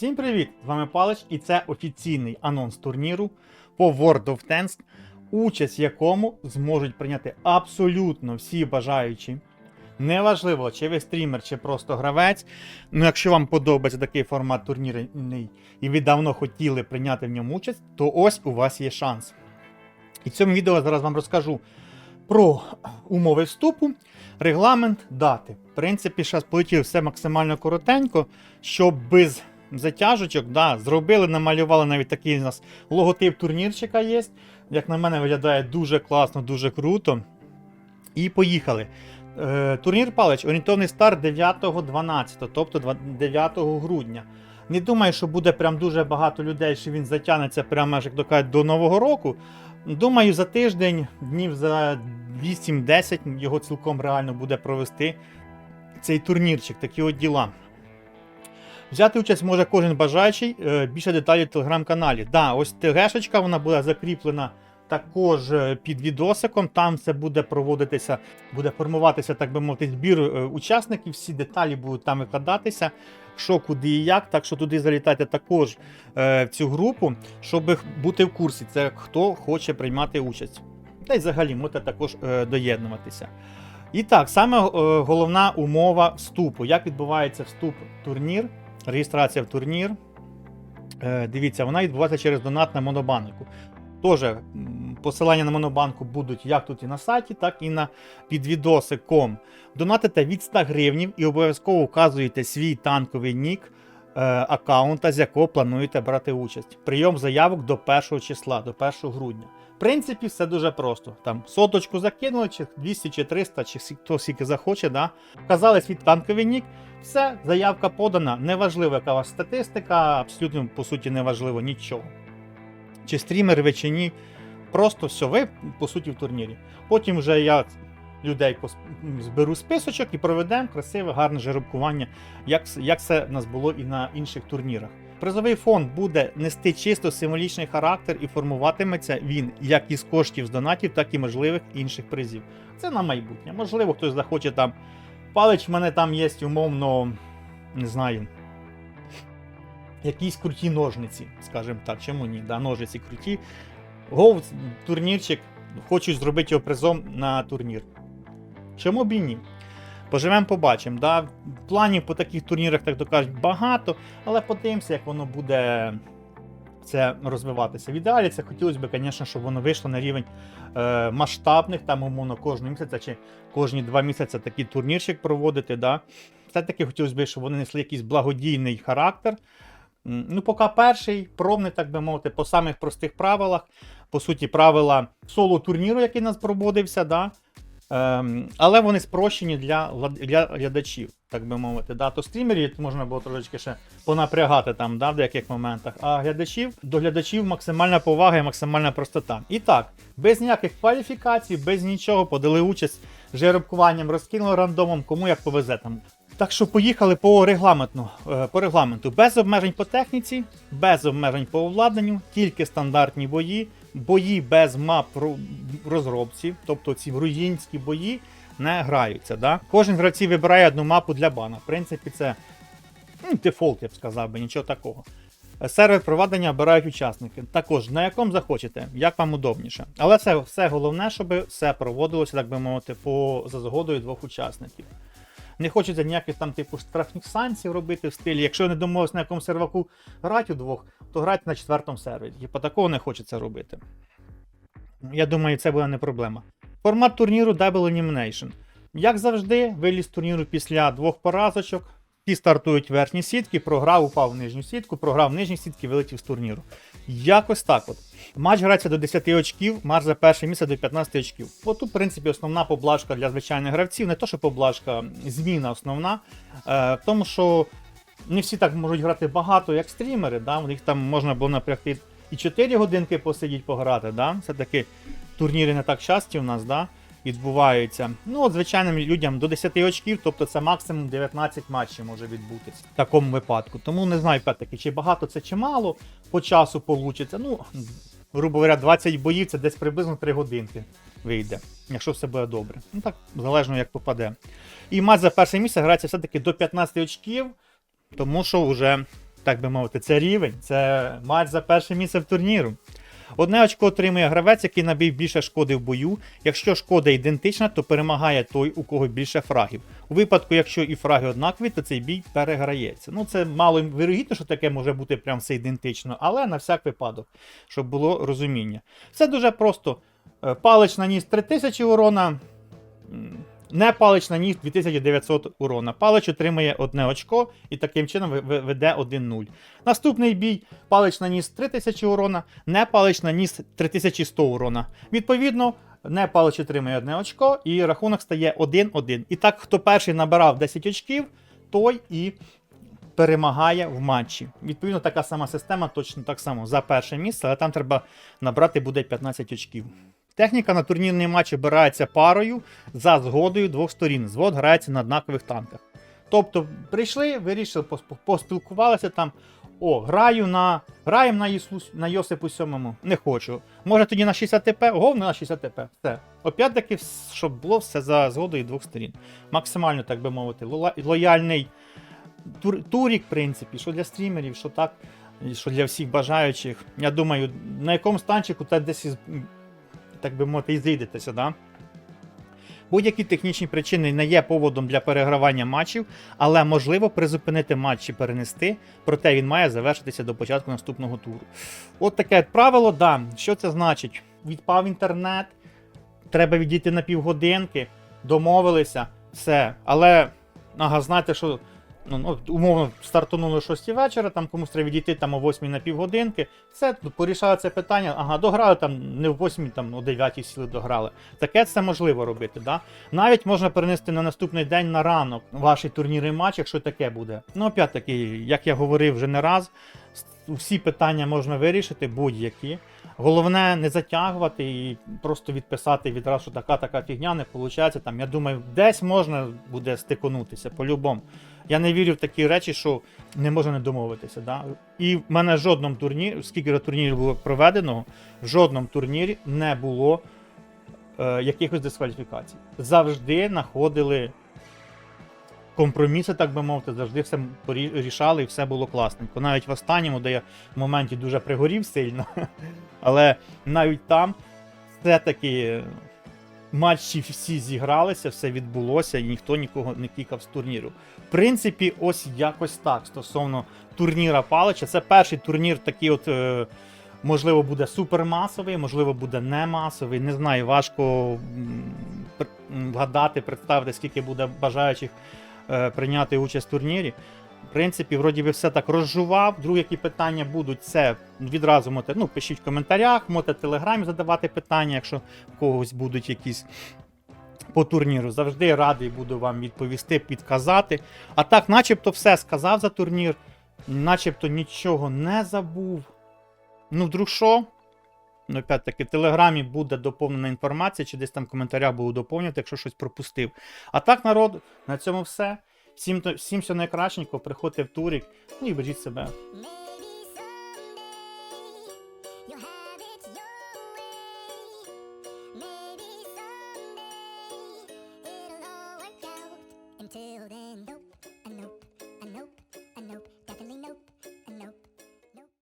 Всім привіт! З вами Палич, і це офіційний анонс турніру по World of Tanks, участь в якому зможуть прийняти абсолютно всі бажаючі. Неважливо, чи ви стрімер, чи просто гравець. Ну, якщо вам подобається такий формат турнірний і ви давно хотіли прийняти в ньому участь, то ось у вас є шанс. І в цьому відео зараз вам розкажу про умови вступу, регламент, дати. В принципі, зараз полетів все максимально коротенько, щоб без затяжечок, да, зробили, намалювали навіть такий у нас логотип турнірчика є. Як на мене, виглядає дуже класно, дуже круто. І поїхали. Е, турнір Палич, орієнтовний старт 9-12, тобто 9 грудня. Не думаю, що буде прям дуже багато людей, що він затягнеться прямо як то кажуть, до Нового року. Думаю, за тиждень, днів за 8-10 його цілком реально буде провести цей турнірчик, такі от діла. Взяти участь може кожен бажаючий. е, Більше деталей в телеграм-каналі. Да, ось ТГшечка, вона буде закріплена також е, під відосиком. Там це буде проводитися, буде формуватися, так би мовити, збір е, учасників. Всі деталі будуть там викладатися. Що, куди і як. Так що туди залітайте також в цю групу, щоб бути в курсі. Це хто хоче приймати участь. Та й взагалі можете також доєднуватися. І так, саме головна умова вступу. Як відбувається вступ в турнір, реєстрація в турнір. Е, дивіться, вона відбувається через донат на монобанку. Тож, посилання на монобанку будуть як тут і на сайті, так і на підвідоси.com. Донатите від 100 гривнів і обов'язково вказуєте свій танковий нік е, аккаунта, з якого плануєте брати участь. Прийом заявок до 1 числа, до 1 грудня. Принципі, все дуже просто. Там соточку закинули, чи 200 чи 300, чи хто скільки захоче, да? вказали свій танковий нік, все, заявка подана. Неважливо, яка у вас статистика, абсолютно по суті неважливо нічого. Чи стрімер ви, чи ні. Просто все, ви по суті в турнірі. Потім вже я людей зберу списочок і проведемо красиве, гарне жеребкування, як, як це в нас було і на інших турнірах. Призовий фонд буде нести чисто символічний характер і формуватиметься він як із коштів з донатів, так і можливих інших призів. Це на майбутнє. Можливо, хтось захоче там. Палич в мене там є умовно, не знаю. Якісь круті ножниці, скажімо так, чому ні? Да, ножиці круті. Гоу, турнірчик, хочу зробити його призом на турнір. Чому б і ні? Поживемо, побачимо. Да? Планів по таких турнірах, так то кажуть, багато, але подивимося, як воно буде це розвиватися. В ідеалі це хотілося б, звісно, щоб воно вийшло на рівень е, масштабних, там, умовно, кожного місяця чи кожні два місяці такий турнірчик проводити. Да? Все-таки хотілося б, щоб вони несли якийсь благодійний характер. Ну, поки перший, пробний, так би мовити, по самих простих правилах. По суті, правила соло турніру, який у нас проводився, да? Ем, але вони спрощені для, для глядачів, так би мовити. Да? То стрімерів можна було трошечки ще понапрягати там, да, в деяких моментах. А глядачів, до глядачів максимальна повага і максимальна простота. І так, без ніяких кваліфікацій, без нічого, подали участь жеребкуванням, розкинули рандомом, кому як повезе там. Так що поїхали по регламенту, е, по регламенту. Без обмежень по техніці, без обмежень по обладнанню, тільки стандартні бої, бої без мап ро- розробці, тобто ці руїнські бої не граються. Да? Кожен з гравців вибирає одну мапу для бана. В принципі, це ну, дефолт, я б сказав би, нічого такого. Е, Сервер проведення обирають учасники. Також на якому захочете, як вам удобніше. Але це все головне, щоб все проводилося, так би мовити, по за згодою двох учасників. Не хочеться ніяких там типу штрафних санкцій робити в стилі. Якщо не домовились на якому серваку грати удвох, то грайте на четвертому сервері. Типу такого не хочеться робити. Я думаю, це буде не проблема. Формат турніру Double Elimination. Як завжди, виліз турніру після двох поразочок. Ті стартують верхні сітки, програв, упав в нижню сітку, програв в нижні сітки, вилетів з турніру. Якось так от. Матч грається до 10 очків, матч за перше місце до 15 очків. От в принципі, основна поблажка для звичайних гравців, не то, що поблажка, зміна основна. Е, в тому, що не всі так можуть грати багато, як стрімери. Да? У них там можна було напрягти і 4 годинки посидіти пограти. Да? Все-таки турніри не так часті у нас, да? Відбуваються. Ну, от звичайним людям до 10 очків, тобто це максимум 19 матчів може відбутися в такому випадку. Тому не знаю, опять-таки, чи багато це чи мало по часу получиться. Ну, грубо говоря, 20 боїв це десь приблизно 3 годинки вийде, якщо все буде добре. Ну так, залежно як попаде. І матч за перше місце грається все-таки до 15 очків, тому що вже так би мовити, це рівень, це матч за перше місце в турніру. Одне очко отримує гравець, який набив більше шкоди в бою. Якщо шкода ідентична, то перемагає той, у кого більше фрагів. У випадку, якщо і фраги однакові, то цей бій переграється. Ну, це мало вирогідно, що таке може бути прям все ідентично, але на всяк випадок, щоб було розуміння. Все дуже просто. Е, Палич наніс 3000 урона. Не палич на наніс 2900 урона. Палич отримує одне очко і таким чином веде 1-0. Наступний бій палич наніс 3000 урона, не палич наніс 3100 урона. Відповідно, не палич отримує одне очко, і рахунок стає 1-1. І так, хто перший набирав 10 очків, той і перемагає в матчі. Відповідно, така сама система, точно так само за перше місце, але там треба набрати буде 15 очків. Техніка на турнірний матч обирається парою за згодою двох сторін. Звод грається на однакових танках. Тобто прийшли, вирішили, поспілкувалися там. О, граю на. Граємо на, Ісус, на Йосипу 7. Не хочу. Може тоді на 60 ТП? Говно на 60 ТП. Все. Опять-таки, щоб було все за згодою двох сторін. Максимально, так би мовити, лояльний тур, турік, в принципі, що для стрімерів, що так, що для всіх бажаючих. Я думаю, на якомусь танчику та десь, із- так би мовити, і зійдетеся, да? Будь-які технічні причини не є поводом для перегравання матчів, але можливо призупинити матч чи перенести, проте він має завершитися до початку наступного туру. От таке правило, да. Що це значить? Відпав інтернет, треба відійти на півгодинки, домовилися, все. Але ага, знаєте, що ну, ну, умовно стартанули о 6 вечора, там комусь треба відійти там о 8 на півгодинки. Все, ну, порішали це питання. Ага, дограли там не в 8, там о 9 сіли дограли. Таке це можливо робити. Да? Навіть можна перенести на наступний день на ранок ваш турнірний матч, якщо таке буде. Ну, опять-таки, як я говорив вже не раз, всі питання можна вирішити, будь-які. Головне не затягувати і просто відписати відразу, що така така фігня не виходить. Там, я думаю, десь можна буде стиконутися по-любому. Я не вірю в такі речі, що не можна не домовитися. Да? І в мене в жодному турнірі, скільки турнірів було проведено, в жодному турнірі не було е, якихось дискваліфікацій. Завжди знаходили компроміси, так би мовити, завжди все рішали і все було класненько. Навіть в останньому, де я в моменті дуже пригорів сильно, але навіть там все-таки матчі всі зігралися, все відбулося, і ніхто нікого не кікав з турніру. В принципі, ось якось так стосовно турніра Палича. Це перший турнір такий от. Е, Можливо, буде супермасовий, можливо, буде не масовий. Не знаю, важко вгадати, представити, скільки буде бажаючих прийняти участь в турнірі. В принципі, вроді би все так розжував. Другі які питання будуть, це відразу можете, ну, пишіть в коментарях, можете в телеграмі задавати питання, якщо в когось будуть якісь по турніру. Завжди радий буду вам відповісти, підказати. А так, начебто, все сказав за турнір, начебто нічого не забув. Ну, вдруг що? Ну, опять-таки, в телеграмі буде доповнена інформація, чи десь там в коментарях буду доповнювати, якщо щось пропустив. А так, народ, на цьому все. Всім, всім все найкращенько, приходьте в турік, ну і бережіть себе.